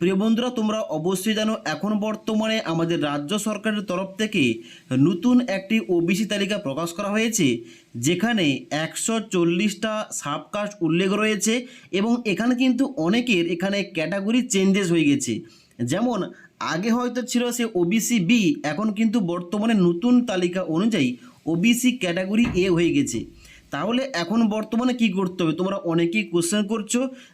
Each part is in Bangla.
প্রিয় বন্ধুরা, তোমরা অবশ্যই জানো, এখন বর্তমানে আমাদের রাজ্য সরকারের তরফ থেকে নতুন একটি ওবিসি তালিকা প্রকাশ করা হয়েছে, যেখানে একশো চল্লিশটা সাবকাস্ট উল্লেখ রয়েছে এবং এখানে কিন্তু অনেকের এখানে ক্যাটাগরি চেঞ্জেস হয়ে গেছে। যেমন, আগে হয়তো ছিল সে ওবিসি বি, এখন কিন্তু বর্তমানে নতুন তালিকা অনুযায়ী ওবিসি ক্যাটাগরি এ হয়ে গেছে। তাহলে এখন বর্তমানে কি করতে হবে? তোমরা অনেকেই কোশ্চেন করছ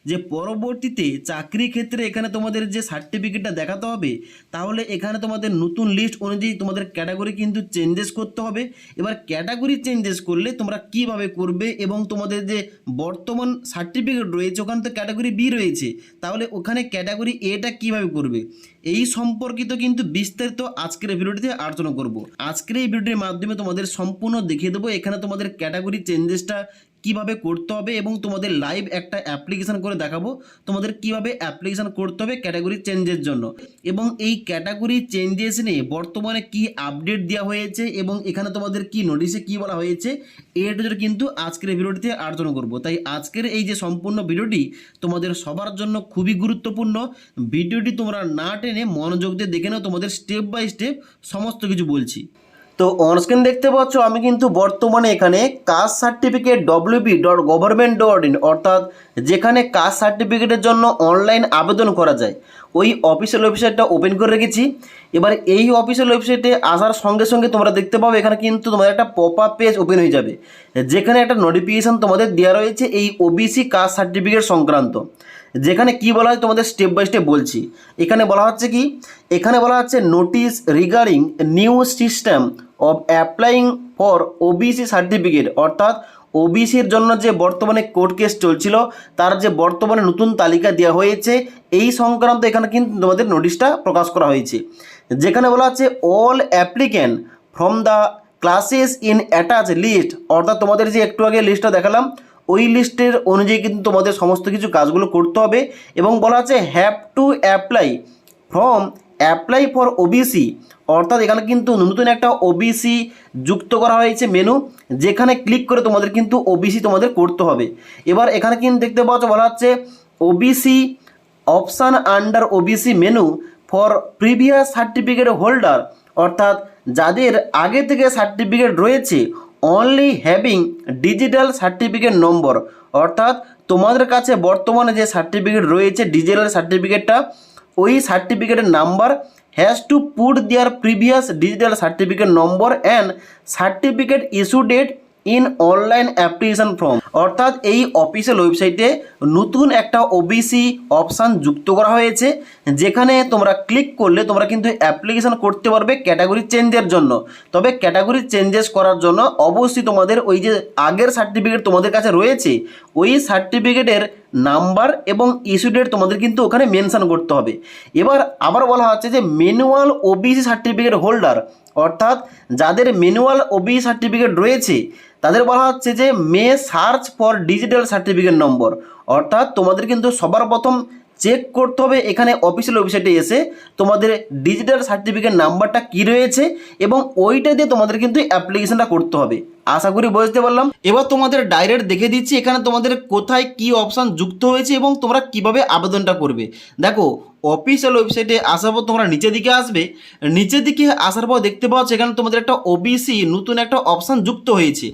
যে পরবর্তীতে চাকরি ক্ষেত্রে এখানে তোমাদের যে সার্টিফিকেটটা দেখাতে হবে, তাহলে এখানে তোমাদের নতুন লিস্ট অনুযায়ী তোমাদের ক্যাটাগরি কিন্তু চেঞ্জেস করতে হবে। এবার ক্যাটাগরি চেঞ্জেস করলে তোমরা কীভাবে করবে এবং তোমাদের যে বর্তমান সার্টিফিকেট রয়েছে, ওখানে তো ক্যাটাগরি বি রয়েছে, তাহলে ওখানে ক্যাটাগরি এটা কীভাবে করবে? এই সম্পর্কিত কিন্তু বিস্তারিত আজকের ভিডিওটিতে আলোচনা করব। আজকের এই ভিডিওটির মাধ্যমে তোমাদের সম্পূর্ণ দেখিয়ে দেবো, এখানে তোমাদের ক্যাটাগরি চেঞ্জেসটা কীভাবে করতে হবে এবং তোমাদের লাইভ একটা অ্যাপ্লিকেশন করে দেখাবো। তোমাদের কীভাবে অ্যাপ্লিকেশান করতে হবে ক্যাটাগরি চেঞ্জের জন্য। এবং এই ক্যাটাগরি চেঞ্জেস নিয়ে বর্তমানে কি আপডেট দেওয়া হয়েছে এবং এখানে তোমাদের কি নোটিশে কি বলা হয়েছে এটার কিন্তু আজকের ভিডিওটিতে আলোচনা করব। তাই আজকের এই যে সম্পূর্ণ ভিডিওটি তোমাদের সবার জন্য খুবই গুরুত্বপূর্ণ। ভিডিওটি তোমরা না টেনে মনোযোগ দিয়ে দেখে নাও, তোমাদের স্টেপ বাই স্টেপ সমস্ত কিছু বলছি। তো অনস্ক্রিন দেখতে পাচ্ছ, আমি কিন্তু বর্তমানে এখানে caste certificate WB dot government dot in অর্থাৎ যেখানে কাস্ট সার্টিফিকেটের জন্য অনলাইন আবেদন করা যায়, ওই অফিসিয়াল ওয়েবসাইটটা ওপেন করে রেখেছি। এবার এই অফিসিয়াল ওয়েবসাইটে আসার সঙ্গে সঙ্গে তোমরা দেখতে পাবে, এখানে কিন্তু তোমাদের একটা পপ আপ পেজ ওপেন হয়ে যাবে, যেখানে একটা নোটিফিকেশান তোমাদের দেওয়া রয়েছে এই ওবিসি কাস্ট সার্টিফিকেট সংক্রান্ত, যেখানে কি বলা হয় তোমাদের স্টেপ বাই স্টেপ বলছি। এখানে বলা হচ্ছে কি, এখানে বলা হচ্ছে notice regarding new system of applying for OBC certificate অর্থাৎ ওবিসির জন্য যে বর্তমানে কোর্ট কেস চলছিল, তার যে বর্তমানে নতুন তালিকা দেওয়া হয়েছে, এই সংক্রান্ত এখানে কিন্তু তোমাদের নোটিশটা প্রকাশ করা হয়েছে। যেখানে বলা হচ্ছে all applicant from the classes in attach list অর্থাৎ তোমাদের যে একটু আগে লিস্টটা দেখালাম, ওই লিস্টের অনুযায়ী কিন্তু তোমাদের সমস্ত কিছু কাজগুলো করতে হবে এবং বলা আছে have to apply from apply for OBC অর্থাৎ এখানে কিন্তু নতুন একটা ওবিসি যুক্ত করা হয়েছে মেনু যেখানে ক্লিক করে তোমাদের কিন্তু ওবিসি তোমাদের করতে হবে। এবার এখানে কিন্তু দেখতে পাচ্ছ বলা হচ্ছে OBC option under OBC menu for previous certificate holder অর্থাৎ যাদের আগে থেকে সার্টিফিকেট রয়েছে only having digital certificate number অর্থাৎ তোমাদের কাছে বর্তমানে যে সার্টিফিকেট রয়েছে ডিজিটাল সার্টিফিকেটটা ওই সার্টিফিকেটের number has to put there previous digital certificate number and certificate issue date in online application form অর্থাৎ এই অফিসিয়াল ওয়েবসাইটে নতুন একটা ওবিসি অপশান যুক্ত করা হয়েছে, যেখানে তোমরা ক্লিক করলে তোমরা কিন্তু অ্যাপ্লিকেশন করতে পারবে ক্যাটাগরি চেঞ্জের জন্য। তবে ক্যাটাগরি চেঞ্জেস করার জন্য অবশ্যই তোমাদের ওই যে আগের সার্টিফিকেট তোমাদের কাছে রয়েছে, ওই সার্টিফিকেটের নাম্বার এবং ইস্যু ডেট তোমাদের কিন্তু ওখানে মেনশান করতে হবে। এবার আবার বলা হচ্ছে যে ম্যানুয়াল ওবিসি সার্টিফিকেট হোল্ডার অর্থাৎ যাদের ম্যানুয়াল ওবিসি সার্টিফিকেট রয়েছে, তাদের বলা হচ্ছে যে may search for digital certificate number অর্থাৎ তোমাদের কিন্তু সবার প্রথম চেক করতে হবে। এখানে অফিসিয়াল ওয়েবসাইটে এসে তোমাদের ডিজিটাল সার্টিফিকেট নাম্বারটা কী রয়েছে এবং ওইটা দিয়ে তোমাদের কিন্তু অ্যাপ্লিকেশনটা করতে হবে। আশা করি বুঝতে পারলাম। এবার তোমাদের ডাইরেক্ট দেখে দিচ্ছি এখানে তোমাদের কোথায় কি অপশান যুক্ত হয়েছে এবং তোমরা কীভাবে আবেদনটা করবে। দেখো অফিসিয়াল ওয়েবসাইটে আসার পর তোমরা নিচের দিকে আসবে। নিচের দিকে আসার পর দেখতে পাচ্ছ এখানে তোমাদের একটা ওবিসি নতুন একটা অপশান যুক্ত হয়েছে।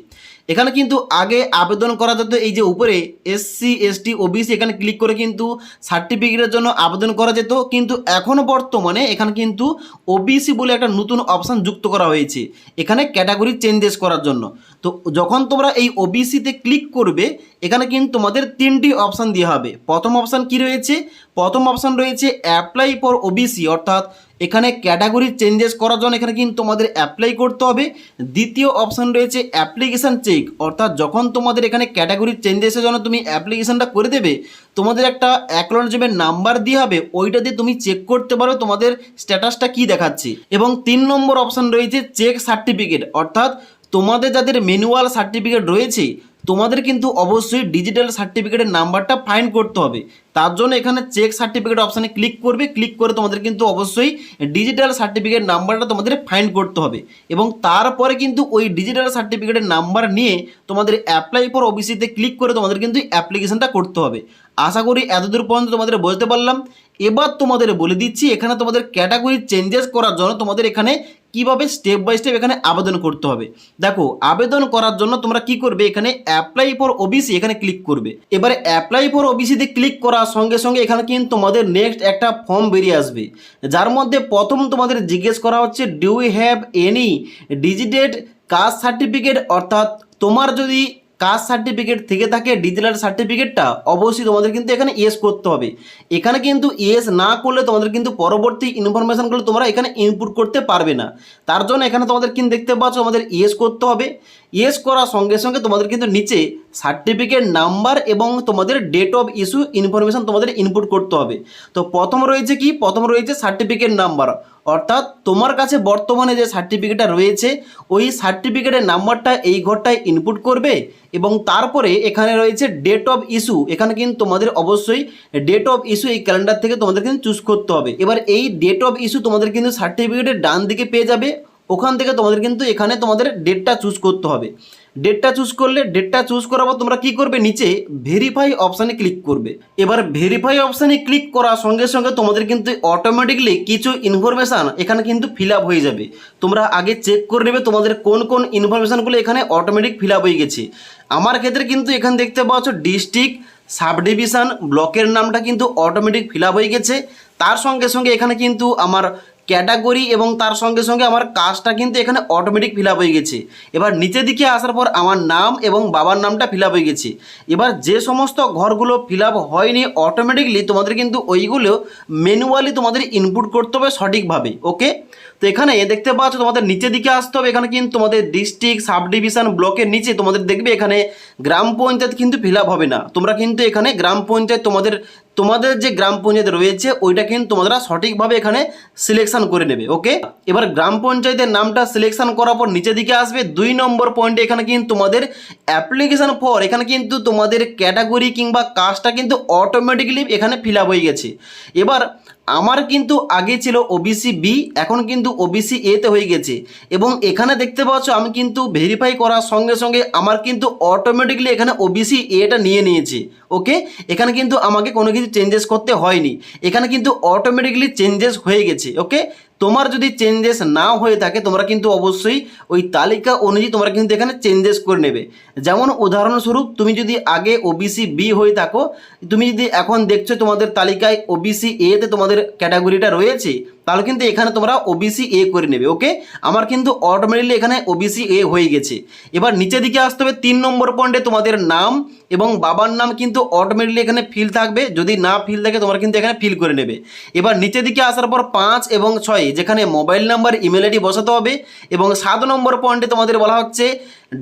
এখানে কিন্তু আগে আবেদন করা যেত, এই যে উপরে এসসি এসটি ওবিসি এখানে ক্লিক করে কিন্তু সার্টিফিকেটের জন্য আবেদন করা যেত। কিন্তু এখনও বর্তমানে এখানে কিন্তু ওবিসি বলে একটা নতুন অপশান যুক্ত করা হয়েছে। এখানে ক্যাটাগরি চেঞ্জেস করার জন্য। তো যখন তোমরা এই ওবিসিতে ক্লিক করবে, এখানে কিন্তু তোমাদের তিনটি অপশান দেওয়া হবে। প্রথম অপশান কি রয়েছে? প্রথম অপশান রয়েছে অ্যাপ্লাই ফর ওবিসি অর্থাৎ এখানে ক্যাটাগরি চেঞ্জেস করার জন্য এখানে কিন্তু তোমাদের অ্যাপ্লাই করতে হবে। দ্বিতীয় অপশান রয়েছে অ্যাপ্লিকেশান চেক অর্থাৎ যখন তোমাদের এখানে ক্যাটাগরি চেঞ্জেসের জন্য তুমি অ্যাপ্লিকেশানটা করে দেবে, তোমাদের একটা অ্যাকনোলজমেন্ট নাম্বার দিয়ে হবে, ওইটা দিয়ে তুমি চেক করতে পারো তোমাদের স্ট্যাটাসটা কি দেখাচ্ছে। এবং তিন নম্বর অপশান রয়েছে চেক সার্টিফিকেট অর্থাৎ তোমাদের যাদের ম্যানুয়াল সার্টিফিকেট রয়েছে তোমাদের কিন্তু অবশ্যই ডিজিটাল সার্টিফিকেটের নাম্বারটা ফাইন করতে হবে। তার জন্য এখানে চেক সার্টিফিকেট অপশানে ক্লিক করবে। ক্লিক করে তোমাদের কিন্তু অবশ্যই ডিজিটাল সার্টিফিকেট নাম্বারটা তোমাদের ফাইন করতে হবে। এবং তারপরে কিন্তু ওই ডিজিটাল সার্টিফিকেটের নাম্বার নিয়ে তোমাদের অ্যাপ্লাই ফর ওবিসিতে ক্লিক করে তোমাদের কিন্তু অ্যাপ্লিকেশনটা করতে হবে। আশা করি এতদূর পর্যন্ত তোমাদের বলতে পারলাম। এবার তোমাদের বলে দিচ্ছি, এখানে তোমাদের ক্যাটাগরি চেঞ্জেস করার জন্য তোমাদের এখানে কীভাবে স্টেপ বাই স্টেপ এখানে আবেদন করতে হবে? দেখো, আবেদন করার জন্য তোমরা কি করবে? এখানে অ্যাপ্লাই ফর ওবিসি এখানে ক্লিক করবে। এবারে অ্যাপ্লাই ফর ওবিসিতে ক্লিক করার সঙ্গে সঙ্গে এখানে কিন্তু তোমাদের নেক্সট একটা ফর্ম বেরিয়ে আসবে। যার মধ্যে প্রথম তোমাদের জিজ্ঞেস করা হচ্ছে do you have any digitised caste certificate অর্থাৎ তোমার যদি কাস্ট সার্টিফিকেট থেকে থাকে ডিজিটাল সার্টিফিকেটটা, অবশ্যই তোমাদের কিন্তু এখানে ইয়েস করতে হবে। এখানে কিন্তু ইয়েস না করলে তোমাদের কিন্তু পরবর্তী ইনফরমেশানগুলো তোমরা এখানে ইনপুট করতে পারবে না। তার জন্য এখানে তোমাদের কিন্তু দেখতে পাচ্ছ, তোমাদের ইয়েস করতে হবে। ইয়েস করার সঙ্গে সঙ্গে তোমাদের কিন্তু নিচে সার্টিফিকেট নাম্বার এবং তোমাদের ডেট অফ ইস্যু ইনফরমেশান তোমাদের ইনপুট করতে হবে। তো প্রথম রয়েছে কি? প্রথম রয়েছে সার্টিফিকেট নাম্বার অর্থাৎ তোমার কাছে বর্তমানে যে সার্টিফিকেটটা রয়েছে, ওই সার্টিফিকেটের নাম্বারটা এই ঘরটায় ইনপুট করবে এবং তারপরে এখানে রয়েছে ডেট অফ ইস্যু এখানে কিন্তু তোমাদের অবশ্যই ডেট অফ ইস্যু এই ক্যালেন্ডার থেকে তোমাদের কিন্তু চুজ করতে হবে। এবার এই ডেট অফ ইস্যু তোমাদের কিন্তু সার্টিফিকেটের ডান দিকে পেয়ে যাবে। ওখান থেকে তোমাদের কিন্তু এখানে তোমাদের ডেটটা চুজ করতে হবে। ডেটটা চুজ করলে ডেটটা চুজ করার পর তোমরা কি করবে? নিচে ভেরিফাই অপশানে ক্লিক করবে। এবার ভেরিফাই অপশানে ক্লিক করার সঙ্গে সঙ্গে তোমাদের কিন্তু অটোমেটিকলি কিছু ইনফরমেশান এখানে কিন্তু ফিল হয়ে যাবে। তোমরা আগে চেক করে নেবে তোমাদের কোন কোন ইনফরমেশানগুলো এখানে অটোমেটিক ফিল হয়ে গেছে। আমার ক্ষেত্রে কিন্তু এখানে দেখতে পাচ্ছ ডিস্ট্রিক্ট সাব ডিভিশন ব্লকের নামটা কিন্তু অটোমেটিক ফিল হয়ে গেছে। তার সঙ্গে সঙ্গে এখানে কিন্তু আমার ক্যাটাগরি এবং তার সঙ্গে সঙ্গে আমার কাজটা কিন্তু এখানে অটোমেটিক ফিল হয়ে গেছে। এবার নিচে দিকে আসার পর আমার নাম এবং বাবার নামটা ফিল হয়ে গেছে। এবার যে সমস্ত ঘরগুলো ফিল হয়নি অটোমেটিকলি তোমাদের কিন্তু ওইগুলো ম্যানুয়ালি তোমাদের ইনপুট করতে হবে সঠিকভাবে ওকে তো এখানে দেখতে পাচ্ছ তোমাদের নিচে দিকে আসতে হবে, এখানে কিন্তু তোমাদের ডিস্ট্রিক্ট সাব ডিভিশন ব্লকের নিচে তোমাদের দেখবে এখানে গ্রাম পঞ্চায়েত কিন্তু ফিল হবে না। তোমরা কিন্তু এখানে গ্রাম পঞ্চায়েত তোমাদের তোমাদের যে গ্রাম পঞ্চায়েত রয়েছে, ওইটা কিন্তু তোমরা সঠিকভাবে এখানে সিলেকশন করে নেবে ওকে এবার গ্রাম পঞ্চায়েতের নামটা সিলেকশন করার পর নিচে দিকে আসবে, দুই নম্বর পয়েন্টে এখানে কিন্তু তোমাদের অ্যাপ্লিকেশন ফর এখানে কিন্তু তোমাদের ক্যাটাগরি কিংবা কাজটা কিন্তু অটোমেটিকলি এখানে ফিল হয়ে গেছে। এবার আমার কিন্তু আগে ছিল ওবিসি বি এখন কিন্তু ওবিসি এতে হয়ে গেছে। এবং এখানে দেখতে পাচ্ছ, আমি কিন্তু ভেরিফাই করার সঙ্গে সঙ্গে আমার কিন্তু অটোমেটিকলি এখানে ওবিসি এটা নিয়ে নিয়েছে। ওকে এখানে কিন্তু আমাকে কোনো কিছু চেঞ্জেস করতে হয়নি। এখানে কিন্তু অটোমেটিকলি চেঞ্জেস হয়ে গেছে। ওকে তোমার যদি চেঞ্জেস না হয়ে থাকে, তোমরা কিন্তু অবশ্যই ওই তালিকা অনুযায়ী তোমরা কিন্তু এখানে চেঞ্জেস করে নেবে। যেমন উদাহরণস্বরূপ, তুমি যদি আগে ওবিসি বি হয়ে থাকো, তুমি যদি এখন দেখছ তোমাদের তালিকায় ওবিসি এতে তোমাদের ক্যাটাগরিটা রয়েছে তাহলে কিন্তু এখানে তোমরা ওবিসি এ করে নেবে ওকে আমার কিন্তু অটোমেটিকলি এখানে ওবিসি এ হয়ে গেছে। এবার নিচের দিকে আসতে হবে, তিন নম্বর পয়েন্টে তোমাদের নাম এবং বাবার নাম কিন্তু অটোমেটিকলি এখানে ফিল থাকবে। যদি না ফিল থাকে, তোমরা কিন্তু এখানে ফিল করে নেবে। এবার নিচের দিকে আসার পর পাঁচ এবং ছয়, যেখানে মোবাইল নাম্বার ইমেল আইডি বসাতে হবে এবং সাত নম্বর পয়েন্টে তোমাদের বলা হচ্ছে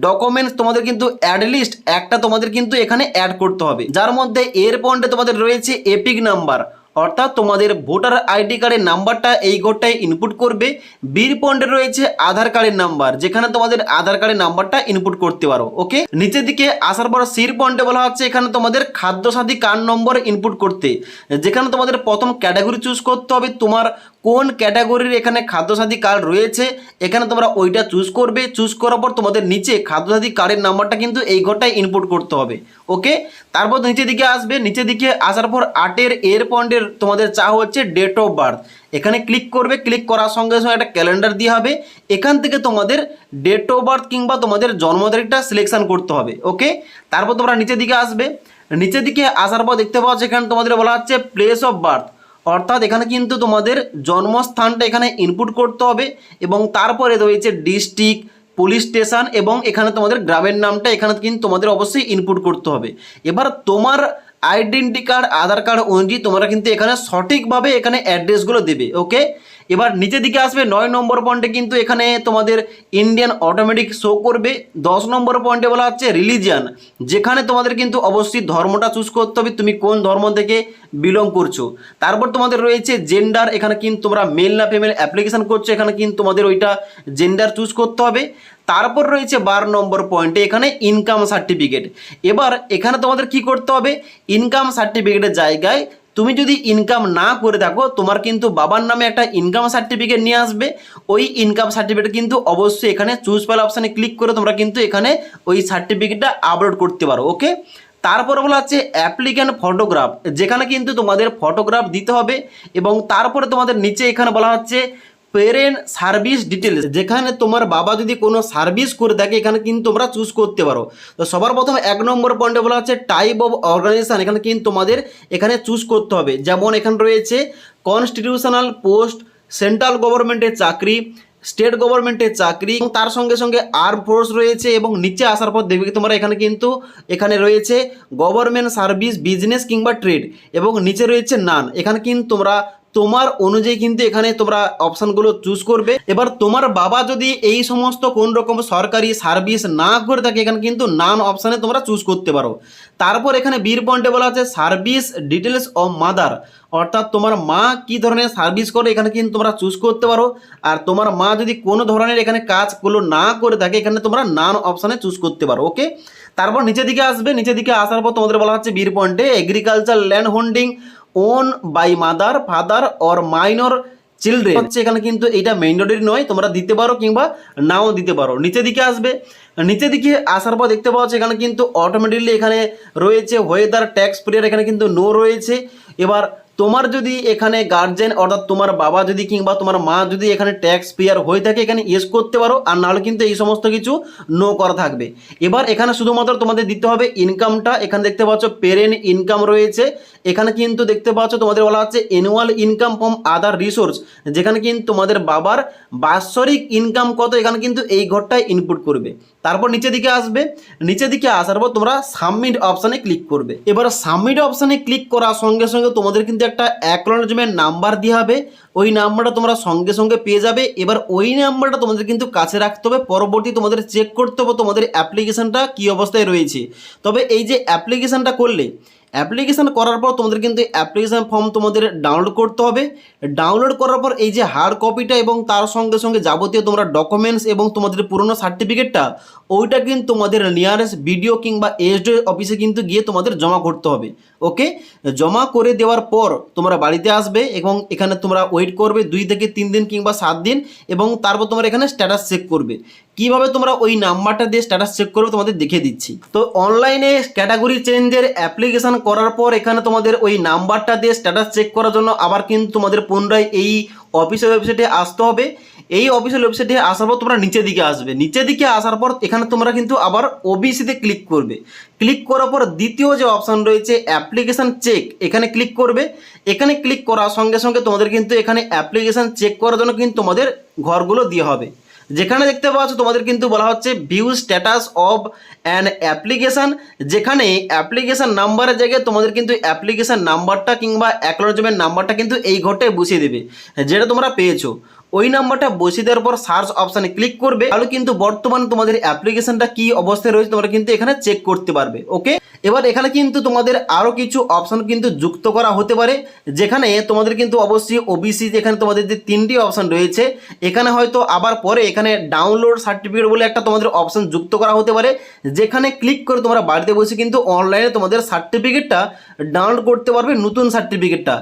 ডকুমেন্টস তোমাদের কিন্তু অ্যাড লিস্ট একটা তোমাদের কিন্তু এখানে অ্যাড করতে হবে। যার মধ্যে এর পয়েন্টে তোমাদের রয়েছে এপিক নাম্বার অর্থাৎ তোমাদের ভোটার আইডি কার্ডের নাম্বারটা এই ঘরটায় ইনপুট করবে। বীর পয়েন্টে রয়েছে আধার কার্ডের নাম্বার, যেখানে তোমাদের আধার কার্ডের নাম্বারটা ইনপুট করতে পারো ওকে নিচের দিকে আসার পর সির পয়েন্টে বলা হচ্ছে এখানে তোমাদের খাদ্যসাথী কার্ড নম্বর ইনপুট করতে, যেখানে তোমাদের প্রথম ক্যাটাগরি চুজ করতে হবে তোমার কোন ক্যাটাগরির এখানে খাদ্যসাথী কার্ড রয়েছে, এখানে তোমরা ওইটা চুজ করবে। চুজ করার পর তোমাদের নিচে খাদ্যসাথী কার্ডের নাম্বারটা কিন্তু এই ঘরটায় ইনপুট করতে হবে ওকে তারপর নিচের দিকে আসবে। নিচের দিকে আসার পর আটের এর পয়েন্টের তোমাদের চা হচ্ছে ডেট অফ বার্থ এখানে ক্লিক করবে। ক্লিক করার সঙ্গে সঙ্গে একটা ক্যালেন্ডার দিয়ে হবে। এখান থেকে তোমাদের ডেট অফ বার্থ কিংবা তোমাদের জন্ম তারিখটা সিলেকশন করতে হবে ওকে তারপর তোমরা নিচের দিকে আসবে। নিচের দিকে আসার পর দেখতে পাচ্ছ এখানে তোমাদের বলা হচ্ছে প্লেস অফ বার্থ অর্থাৎ এখানে কিন্তু তোমাদের জন্মস্থানটা এখানে ইনপুট করতে হবে এবং তারপরে রয়েছে ডিস্ট্রিক্ট পুলিশ স্টেশন এবং এখানে তোমাদের গ্রামের নামটা এখানে কিন্তু তোমাদের অবশ্যই ইনপুট করতে হবে। এবার তোমার আইডেন্টি কার্ড আধার কার্ড অনুযায়ী তোমরা কিন্তু এখানে সঠিকভাবে এখানে অ্যাড্রেসগুলো দেবে ওকে এবার নিচের দিকে আসবে নয় নম্বর পয়েন্টে কিন্তু এখানে তোমাদের ইন্ডিয়ান অটোমেটিক শো করবে। দশ নম্বর পয়েন্টে বলা হচ্ছে রিলিজিয়ান যেখানে তোমাদের কিন্তু অবশ্যই ধর্মটা চুজ করতে হবে, তুমি কোন ধর্ম থেকে বিলং করছ। তারপর তোমাদের রয়েছে জেন্ডার এখানে কিন্তু তোমরা মেল না ফিমেল অ্যাপ্লিকেশন করছ, এখানে কিন্তু তোমাদের ওইটা জেন্ডার চুজ করতে হবে। তারপর রয়েছে বারো নম্বর পয়েন্টে এখানে ইনকাম সার্টিফিকেট এবার এখানে তোমাদের কি করতে হবে? ইনকাম সার্টিফিকেটের জায়গায় তুমি যদি ইনকাম না করে থাকো, তোমার কিন্তু বাবার নামে একটা ইনকাম সার্টিফিকেট নিয়ে আসবে। ওই ইনকাম সার্টিফিকেট কিন্তু অবশ্যই এখানে চুজ পাল অপশানে ক্লিক করে তোমরা কিন্তু এখানে ওই সার্টিফিকেটটা আপলোড করতে পারো ওকে তারপরে বলা হচ্ছে অ্যাপ্লিক্যান্ট ফটোগ্রাফ যেখানে কিন্তু তোমাদের ফটোগ্রাফ দিতে হবে এবং তারপরে তোমাদের নিচে এখানে বলা হচ্ছে পেরেন্ট সার্ভিস ডিটেলস যেখানে তোমার বাবা যদি কোনো সার্ভিস করে থাকে, এখানে কিন্তু তোমরা চুজ করতে পারো। তো সবার প্রথম এক নম্বর পয়েন্টে বলা হচ্ছে টাইপ অফ অর্গানাইজেশন এখানে কিন্তু তোমাদের এখানে চুজ করতে হবে। যেমন এখানে রয়েছে কনস্টিটিউশনাল পোস্ট সেন্ট্রাল গভর্নমেন্টের চাকরি স্টেট গভর্নমেন্টের চাকরি, এবং তার সঙ্গে সঙ্গে আর্ম ফোর্স রয়েছে এবং নিচে আসার পর দেখবে তোমরা এখানে কিন্তু, এখানে রয়েছে গভর্নমেন্ট সার্ভিস বিজনেস কিংবা ট্রেড এবং নিচে রয়েছে নান এখানে কিন্তু তোমরা তোমার অনুযায়ী কিন্তু এখানে তোমরা অপশানগুলো চুজ করবে। এবার তোমার বাবা যদি এই সমস্ত কোন রকম সরকারি সার্ভিস না করে থাকে, এখানে কিন্তু নান অপশানে তোমরা চুজ করতে পারো। তারপর এখানে বীর পয়েন্টে বলা আছে সার্ভিস ডিটেলস অফ মাদার অর্থাৎ তোমার মা কি ধরনের সার্ভিস করে, এখানে কিন্তু তোমরা চুজ করতে পারো। আর তোমার মা যদি কোনো ধরনের এখানে কাজগুলো না করে থাকে, এখানে তোমরা নান অপশানে চুজ করতে পারো ওকে তারপর নিচের দিকে আসবে, নিচের দিকে আসার পর তোমাদের বলা হচ্ছে বীর পয়েন্টে agriculture land holding own by mother father or minor children হচ্ছে এখানে কিন্তু এটা রোডের নয়, তোমরা দিতে পারো কিংবা নাও দিতে পারো। নিচে দিকে আসবে। নিচে দিকে আসার পর দেখতে পাওয়া যাচ্ছে এখানে কিন্তু অটোমেটিকলি এখানে রয়েছে ওয়েদার ট্যাক্স পিরিয়ড এখানে কিন্তু নো রয়েছে। এবার তোমার যদি এখানে গার্জেন অর্থাৎ তোমার বাবা যদি কিংবা তোমার মা যদি এখানে ট্যাক্স পেয়ার হয়ে থাকে, এখানে ইয়েস করতে পারো, আর নাহলে কিন্তু এই সমস্ত কিছু নো করা থাকবে। এবার এখানে শুধুমাত্র তোমাদের দিতে হবে ইনকামটা এখানে দেখতে পাচ্ছ পেরেন্ট ইনকাম রয়েছে। এখানে কিন্তু দেখতে পাচ্ছ, তোমাদের বলা হচ্ছে annual income from other resource যেখানে কিন্তু তোমাদের বাবার বাৎসরিক ইনকাম কত, এখানে কিন্তু এই ঘরটায় ইনপুট করবে। তারপর নিচের দিকে আসবে। নিচের দিকে আসার পর তোমরা সাবমিট অপশানে ক্লিক করবে। এবার সাবমিট অপশানে ক্লিক করার সঙ্গে সঙ্গে তোমাদের কিন্তু একটা অ্যাকনোলজমেন্ট নাম্বার দিয়ে হবে। ওই নাম্বারটা তোমরা সঙ্গে সঙ্গে পেয়ে যাবে। এবার ওই নাম্বারটা তোমাদের কিন্তু কাছে রাখতে হবে। পরবর্তী তোমাদের চেক করতে হবে তোমাদের অ্যাপ্লিকেশানটা কী অবস্থায় রয়েছে। তবে এই যে অ্যাপ্লিকেশানটা করলে অ্যাপ্লিকেশন করার পর তোমাদের কিন্তু অ্যাপ্লিকেশান ফর্ম তোমাদের ডাউনলোড করতে হবে। ডাউনলোড করার পর এই যে হার্ড কপিটা এবং তার সঙ্গে সঙ্গে যাবতীয় তোমরা ডকুমেন্টস এবং তোমাদের পুরনো সার্টিফিকেটটা ওইটা কিন্তু তোমাদের নিয়ারেস্ট বিডিও কিংবা এসডি অফিসে কিন্তু গিয়ে তোমাদের জমা করতে হবে। ওকে? জমা করে দেওয়ার পর তোমরা বাড়িতে আসবে এবং এখানে তোমরা ওয়েট করবে দুই থেকে তিন দিন কিংবা সাত দিন এবং তারপর তোমরা এখানে স্ট্যাটাস চেক করবে। কীভাবে তোমরা ওই নাম্বারটা দিয়ে স্ট্যাটাস চেক করবে তোমাদের দেখিয়ে দিচ্ছি। তো অনলাইনে ক্যাটাগরি চেঞ্জের অ্যাপ্লিকেশন করার পর এখানে তোমাদের ওই নাম্বারটা দিয়ে স্ট্যাটাস চেক করার জন্য আবার কিন্তু তোমাদের পুনরায় এই অফিসের ওয়েবসাইটে আসতে হবে। এই অফিসিয়াল ওয়েবসাইটে আসার পর তোমরা নিচের দিকে আসবে। নিচের দিকে আসার পর এখানে তোমরা কিন্তু আবার ওবিসিতে ক্লিক করবে। ক্লিক করার পর দ্বিতীয় যে অপশান রয়েছে অ্যাপ্লিকেশান চেক এখানে ক্লিক করবে। এখানে ক্লিক করার সঙ্গে সঙ্গে তোমাদের কিন্তু এখানে অ্যাপ্লিকেশান চেক করার জন্য কিন্তু তোমাদের ঘরগুলো দিয়ে হবে। যেখানে দেখতে পাচ্ছ তোমাদের কিন্তু বলা হচ্ছে view status of an application যেখানে অ্যাপ্লিকেশান নাম্বারের জায়গায় তোমাদের কিন্তু অ্যাপ্লিকেশান নাম্বারটা কিংবা অ্যাকনোলজমেন্ট নাম্বারটা কিন্তু এই ঘরটায় বুঝিয়ে দেবে, যেটা তোমরা পেয়েছ। ওই নাম্বারটা বসিয়ে দেওয়ার পর সার্চ অপশানে ক্লিক করবে, তাহলে কিন্তু বর্তমানে তোমাদের অ্যাপ্লিকেশনটা কি অবস্থায় রয়েছে তোমরা কিন্তু এখানে চেক করতে পারবে ওকে এবার এখানে কিন্তু তোমাদের আরও কিছু অপশান কিন্তু যুক্ত করা হতে পারে, যেখানে তোমাদের কিন্তু অবশ্যই ওবিসি যেখানে তোমাদের যে তিনটি অপশান রয়েছে, এখানে হয়তো আবার পরে এখানে ডাউনলোড সার্টিফিকেট বলে একটা তোমাদের অপশান যুক্ত করা হতে পারে, যেখানে ক্লিক করে তোমরা বাড়িতে বসে কিন্তু অনলাইনে তোমাদের সার্টিফিকেটটা ডাউনলোড করতে পারবে, নতুন সার্টিফিকেটটা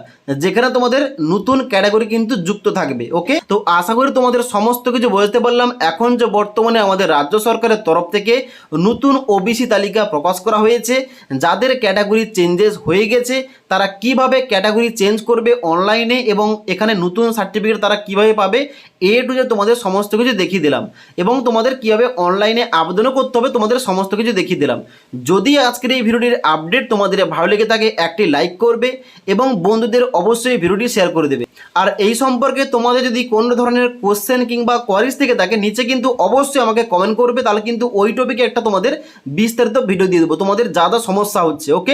যেখানে তোমাদের নতুন ক্যাটাগরি কিন্তু যুক্ত থাকবে ওকে তো আশা করি তোমাদের সমস্ত কিছু বুঝতে পারলাম। এখন যে বর্তমানে আমাদের রাজ্য সরকারের তরফ থেকে নতুন ওবিসি তালিকা প্রকাশ করা হয়েছে, যাদের ক্যাটাগরি চেঞ্জেস হয়ে গেছে, তারা কীভাবে ক্যাটাগরি চেঞ্জ করবে অনলাইনে এবং এখানে নতুন সার্টিফিকেট তারা কীভাবে পাবে, এ টু যে তোমাদের সমস্ত কিছু দেখিয়ে দিলাম। এবং তোমাদের কীভাবে অনলাইনে আবেদনও করতে হবে তোমাদের সমস্ত কিছু দেখিয়ে দিলাম। যদি আজকের এই ভিডিওটির আপডেট তোমাদের ভালো লেগে থাকে, একটি লাইক করবে এবং বন্ধুদের অবশ্যই ভিডিওটি শেয়ার করে দেবে। আর এই সম্পর্কে তোমাদের যদি কোনো ধরনের কোশ্চেন কিংবা কোয়ারিজ থেকে থাকে নিচে কিন্তু অবশ্যই আমাকে কমেন্ট করবে, তাহলে কিন্তু ওই টপিকে একটা তোমাদের বিস্তারিত ভিডিও দিয়ে দেবো। তোমাদের যা যা সমস্যা হচ্ছে ওকে